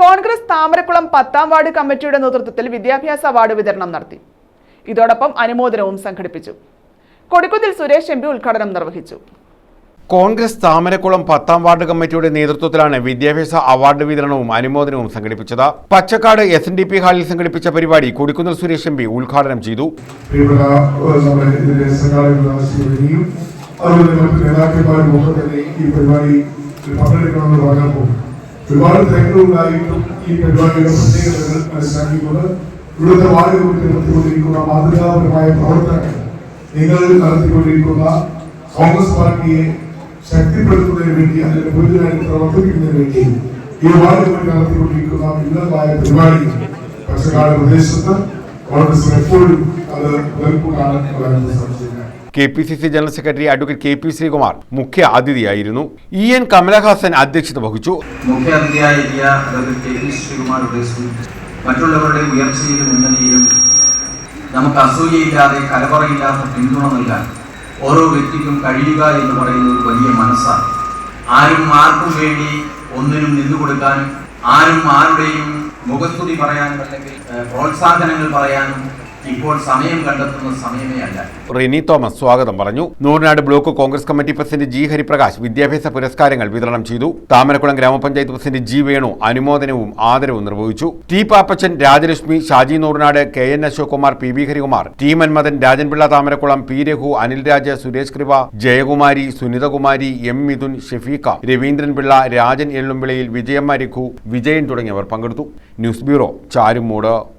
കോൺഗ്രസ് താമരക്കുളം പത്താം വാർഡ് കമ്മിറ്റിയുടെ നേതൃത്വത്തിൽ വിദ്യാഭ്യാസ അവാർഡ് വിതരണം നടത്തി. ഇതോടൊപ്പം അനുമോദനവും സംഘടിപ്പിച്ചു. കൊടിക്കുന്നിൽ സുരേഷ് എം പി ഉദ്ഘാടനം നിർവഹിച്ചു. കോൺഗ്രസ് താമരക്കുളം പത്താം വാർഡ് കമ്മിറ്റിയുടെ നേതൃത്വത്തിലാണ് വിദ്യാഭ്യാസ അവാർഡ് വിതരണവും അനുമോദനവും സംഘടിപ്പിച്ചത്. Pachakkad S N D P ഹാളിൽ സംഘടിപ്പിച്ച പരിപാടി കൊടിക്കുന്നിൽ സുരേഷ് എം പി ഉദ്ഘാടനം ചെയ്തു. ഈ പരിപാടി പങ്കെടുക്കണമെന്ന് പറഞ്ഞപ്പോൾ ഒരുപാട് തിരക്കുകളുണ്ടായിട്ടും ഈ പരിപാടിയുടെ പ്രത്യേകതകൾ മനസ്സിലാക്കിക്കൊണ്ട് ഇവിടുത്തെ വാർഡ് കമ്മിറ്റി നടത്തിക്കൊണ്ടിരിക്കുന്ന മാതൃകാപരമായ പ്രവർത്തനങ്ങൾ നിങ്ങൾ നടത്തിക്കൊണ്ടിരിക്കുന്ന കോൺഗ്രസ് പാർട്ടിയെ ശക്തിപ്പെടുത്തുന്നതിന് വേണ്ടി അതിന്റെ മുഴുവനായി പ്രവർത്തിക്കുന്നതിന് വേണ്ടി ഈ വാർഡ് കമ്മിറ്റി നടത്തിക്കൊണ്ടിരിക്കുന്ന വിവിധമായ പരിപാടികൾ പച്ചക്കാട് പ്രദേശത്ത് കോൺഗ്രസ് എപ്പോഴും അത് നിലനിൽക്കുന്നതാണ് പറയാനുള്ള സംശയമില്ല K P C C general secretary advocate K P Sreekumar മുഖ്യ അതിഥിയായിരുന്നു. ഇ എൻ കമലഹാസൻ അധ്യക്ഷത വഹിച്ചു. മുഖ്യാതിഥിയായ അഡ്വക്കേറ്റ് കെ പി ശ്രീകുമാരുടെ മറ്റുള്ളവരുടെ ഉയർച്ചയിലും ഉന്നതിയിലും നമുക്ക് അസൂയയില്ലാതെ കലവറയില്ലാത്ത പിന്തുണ നൽകാൻ ഓരോ വ്യക്തിക്കും കഴിയുക എന്ന് പറയുന്ന ഒരു വലിയ മനസ്സാണ്. ആരും ആർക്കും വേണ്ടി ഒന്നിനും നിന്നുകൊടുക്കാനും ആരും ആരുടെയും മുഖസ്തുതി പറയാനും അല്ലെങ്കിൽ പ്രോത്സാഹനങ്ങൾ പറയാനും ഇപ്പോൾ സമയം കണ്ടെത്തുന്ന സമയമേ അല്ല. റിനി തോമസ് സ്വാഗതം പറഞ്ഞു. Noornad block Congress committee president G Hariprakash വിദ്യാഭ്യാസ പുരസ്കാരങ്ങൾ വിതരണം ചെയ്തു. താമരക്കുളം ഗ്രാമപഞ്ചായത്ത് പ്രസിഡന്റ് ജി വേണു അനുമോദനവും ആദരവും നിർവഹിച്ചു. T Pappachan Rajalakshmi Shaji Noornad K N Ashokumar P V Harikumar T Manmadhan Rajanpillai Thamarakkulam P Raghu Anil Raja Suresh Kripa Jayakumari Sunithakumari M Mithun Shefeekha Raveendranpillai Rajan എള്ളുംപിളയിൽ Vijayamma Raghu Vijayan തുടങ്ങിയവർ പങ്കെടുത്തു. News bureau Charummood.